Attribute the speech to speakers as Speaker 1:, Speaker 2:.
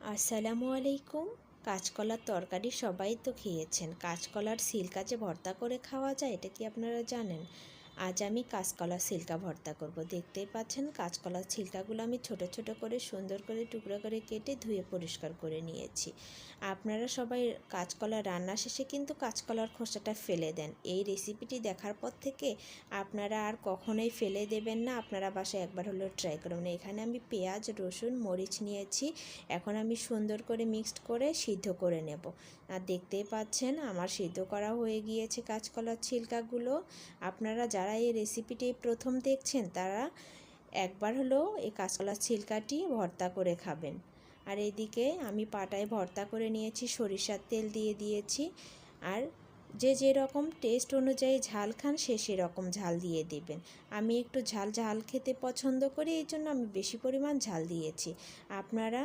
Speaker 1: আসসালামু আলাইকুম। কাঁচকলার তরকারি সবাই তো খেয়েছেন। কাঁচকলার সিলকাচে ভর্তা করে খাওয়া যায়, এটা কি আপনারা জানেন? আজ আমি কাঁচকলার সিল্কা ভর্তা করব। দেখতেই পাচ্ছেন কাঁচকলার ছিলকাগুলো আমি ছোট ছোট করে, সুন্দর করে, টুকরো করে কেটে ধুয়ে পরিষ্কার করে নিয়েছি। আপনারা সবাই কাঁচকলা রান্না শেষে কিন্তু কাঁচকলার খোসাটা ফেলে দেন। এই রেসিপিটি দেখার পর থেকে আপনারা আর কখনোই ফেলে দেবেন না। আপনারা বাসায় একবার হলেও ট্রাই করবেন এখানে আমি পেঁয়াজ, রসুন, মরিচ নিয়েছি। এখন আমি সুন্দর করে মিক্সড করে সিদ্ধ করে নেব। আর দেখতেই পাচ্ছেন আমার সিদ্ধ করা হয়ে গিয়েছে কাঁচকলার ছিলকাগুলো আপনারা যারা এই রেসিপিটি প্রথম দেখছেন, তারা একবার হলেও এই কাঁচকলার ছিলকাটি ভর্তা করে খাবেন। আর এদিকে আমি পাটায় ভর্তা করে নিয়েছি, সরিষার তেল দিয়ে দিয়েছি। আর যে যেরকম টেস্ট অনুযায়ী ঝাল খান, সে সেরকম ঝাল দিয়ে দিবেন। আমি একটু ঝাল ঝাল খেতে পছন্দ করি এই জন্য আমি বেশি পরিমাণ ঝাল দিয়েছি। আপনারা